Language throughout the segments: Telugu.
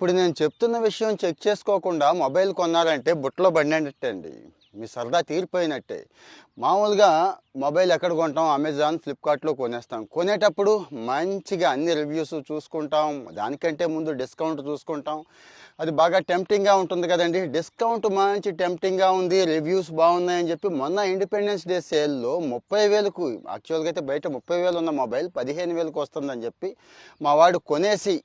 ఇప్పుడు నేను చెప్తున్న విషయం చెక్ చేసుకోకుండా మొబైల్ కొన్నారంటే బుట్టలో పడినట్టే అండి మీ సరదా తీరిపోయినట్టే. మామూలుగా మొబైల్ ఎక్కడ కొంటాం? అమెజాన్ ఫ్లిప్కార్ట్లో కొనేస్తాం. కొనేటప్పుడు మంచిగా అన్ని రివ్యూస్ చూసుకుంటాం. దానికంటే ముందు డిస్కౌంట్ చూసుకుంటాం. అది బాగా టెంప్టింగ్గా ఉంటుంది కదండి. డిస్కౌంట్ మంచి టెంప్టింగ్గా ఉంది. రివ్యూస్ బాగున్నాయని చెప్పి మొన్న ఇండిపెండెన్స్ డే సేల్లో ముప్పై వేలకు యాక్చువల్గా అయితే బయట ముప్పై వేలు ఉన్న మొబైల్ పదిహేను వేలకు వస్తుందని చెప్పి మా వాడు కొనేసి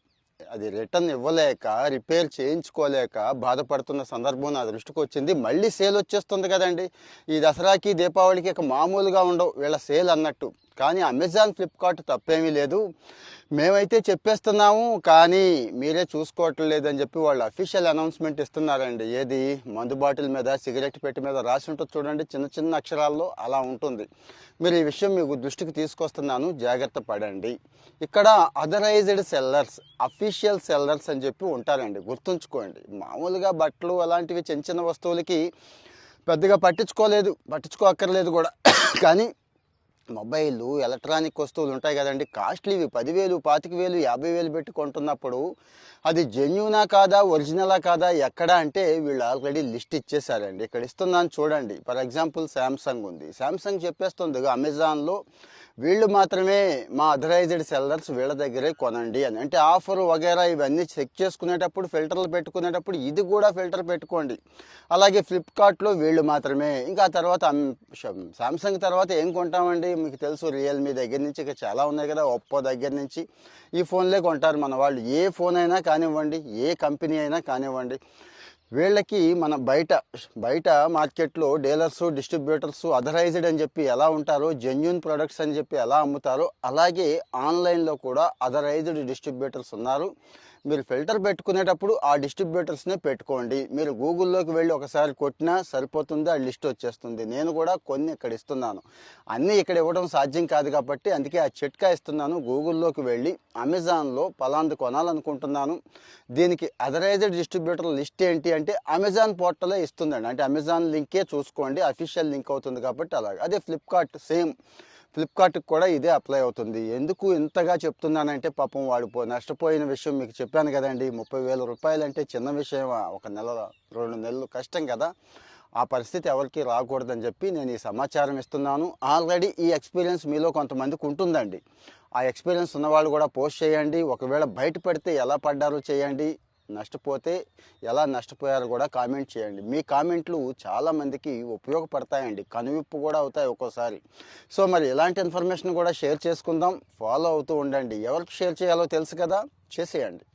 అది రిటర్న్ ఇవ్వలేక రిపేర్ చేయించుకోలేక బాధపడుతున్న సందర్భం నా దృష్టికి వచ్చింది. మళ్ళీ సేల్ వచ్చేస్తుంది కదండి. ఈ దసరాకి దీపావళికి ఇక మామూలుగా ఉండవు. వీళ్ళ సేల్ అన్నట్టు. కానీ అమెజాన్ ఫ్లిప్కార్ట్ తప్పేమీ లేదు. మేమైతే చెప్పేస్తున్నాము కానీ మీరే చూసుకోవటం లేదని చెప్పి వాళ్ళు అఫీషియల్ అనౌన్స్మెంట్ ఇస్తున్నారండి. ఏది? మందు బాటిల్ మీద సిగరెట్ పెట్టి మీద రాసి ఉంటుంది చూడండి చిన్న చిన్న అక్షరాల్లో అలా ఉంటుంది. మీరు ఈ విషయం మీకు దృష్టికి తీసుకొస్తున్నాను జాగ్రత్త పడండి. ఇక్కడ అథరైజ్డ్ సెల్లర్స్ అఫీషియల్ సెల్లర్స్ అని చెప్పి ఉంటారండి గుర్తుంచుకోండి. మామూలుగా బట్టలు అలాంటివి చిన్న చిన్న వస్తువులకి పెద్దగా పట్టించుకోలేదు పట్టించుకోక్కర్లేదు కూడా. కానీ మొబైల్ ఎలక్ట్రానిక్ వస్తువులు ఉంటాయి కదండి. కాస్ట్లీవి పదివేలు పాతిక వేలు యాభై వేలు పెట్టి కొంటున్నప్పుడు అది జెన్యునా కాదా ఒరిజినలా కాదా ఎక్కడ అంటే వీళ్ళు ఆల్రెడీ లిస్ట్ ఇచ్చేసారండి ఇక్కడ ఇస్తున్నాను చూడండి. ఫర్ ఎగ్జాంపుల్ శాంసంగ్ ఉంది. శాంసంగ్ చెప్పేస్తుంది అమెజాన్లో వీళ్ళు మాత్రమే మా అథరైజ్డ్ సెల్లర్స్ వీళ్ళ దగ్గరే కొనండి అని. అంటే ఆఫర్ వగేరా ఇవన్నీ చెక్ చేసుకునేటప్పుడు ఫిల్టర్లు పెట్టుకునేటప్పుడు ఇది కూడా ఫిల్టర్ పెట్టుకోండి. అలాగే ఫ్లిప్కార్ట్లో వీళ్ళు మాత్రమే. ఇంకా తర్వాత సామ్సంగ్ తర్వాత ఏం కొంటామండి? మీకు తెలుసు రియల్మీ దగ్గర నుంచి ఇక చాలా ఉన్నాయి కదా ఒప్పో దగ్గర నుంచి. ఈ ఫోన్లే కొంటారు మన వాళ్ళు. ఏ ఫోన్ అయినా కానివ్వండి ఏ కంపెనీ అయినా కానివ్వండి. వీళ్ళకి మన బయట బయట మార్కెట్లో డీలర్స్ డిస్ట్రిబ్యూటర్స్ అథరైజ్డ్ అని చెప్పి ఎలా ఉంటారో జెన్యున్ ప్రొడక్ట్స్ అని చెప్పి ఎలా అమ్ముతారో అలాగే ఆన్లైన్లో కూడా అథరైజ్డ్ డిస్ట్రిబ్యూటర్స్ ఉన్నారు. మీరు ఫిల్టర్ పెట్టుకునేటప్పుడు ఆ డిస్ట్రిబ్యూటర్స్నే పెట్టుకోండి. మీరు గూగుల్లోకి వెళ్ళి ఒకసారి కొట్టినా సరిపోతుంది ఆ లిస్ట్ వచ్చేస్తుంది. నేను కూడా కొన్ని ఇక్కడ ఇస్తున్నాను. అన్నీ ఇక్కడ ఇవ్వడం సాధ్యం కాదు కాబట్టి అందుకే ఆ చిట్కా ఇస్తున్నాను. గూగుల్లోకి వెళ్ళి అమెజాన్లో పలాంది కొనాలనుకుంటున్నాను. దీనికి అథరైజ్డ్ డిస్ట్రిబ్యూటర్ లిస్ట్ ఏంటి అంటే అమెజాన్ పోర్టలే ఇస్తుందండి. అంటే అమెజాన్ లింకే చూసుకోండి. అఫీషియల్ లింక్ అవుతుంది కాబట్టి అలాగే. అదే ఫ్లిప్కార్ట్ సేమ్ ఫ్లిప్కార్ట్కి కూడా ఇదే అప్లై అవుతుంది. ఎందుకు ఇంతగా చెప్తున్నానంటే పాపం వాడు పో నష్టపోయిన విషయం మీకు చెప్పాను కదండి. ముప్పై వేల రూపాయలు అంటే చిన్న విషయమా? ఒక నెల రెండు నెలలు కష్టం కదా. ఆ పరిస్థితి ఎవరికి రాకూడదని చెప్పి నేను ఈ సమాచారం ఇస్తున్నాను. ఆల్రెడీ ఈ ఎక్స్పీరియన్స్ మీలో కొంతమందికి ఉంటుందండి. ఆ ఎక్స్పీరియన్స్ ఉన్నవాళ్ళు కూడా పోస్ట్ చేయండి. ఒకవేళ బయట పెడితే ఎలా పడ్డారో చేయండి. నష్టపోతే ఎలా నష్టపోయారో కూడా కామెంట్ చేయండి. మీ కామెంట్లు చాలామందికి ఉపయోగపడతాయండి. కనువిప్పు కూడా అవుతాయి ఒక్కోసారి. సో మరి ఇలాంటి ఇన్ఫర్మేషన్ కూడా షేర్ చేసుకుందాం. ఫాలో అవుతూ ఉండండి. ఎవరికి షేర్ చేయాలో తెలుసు కదా? చేసేయండి.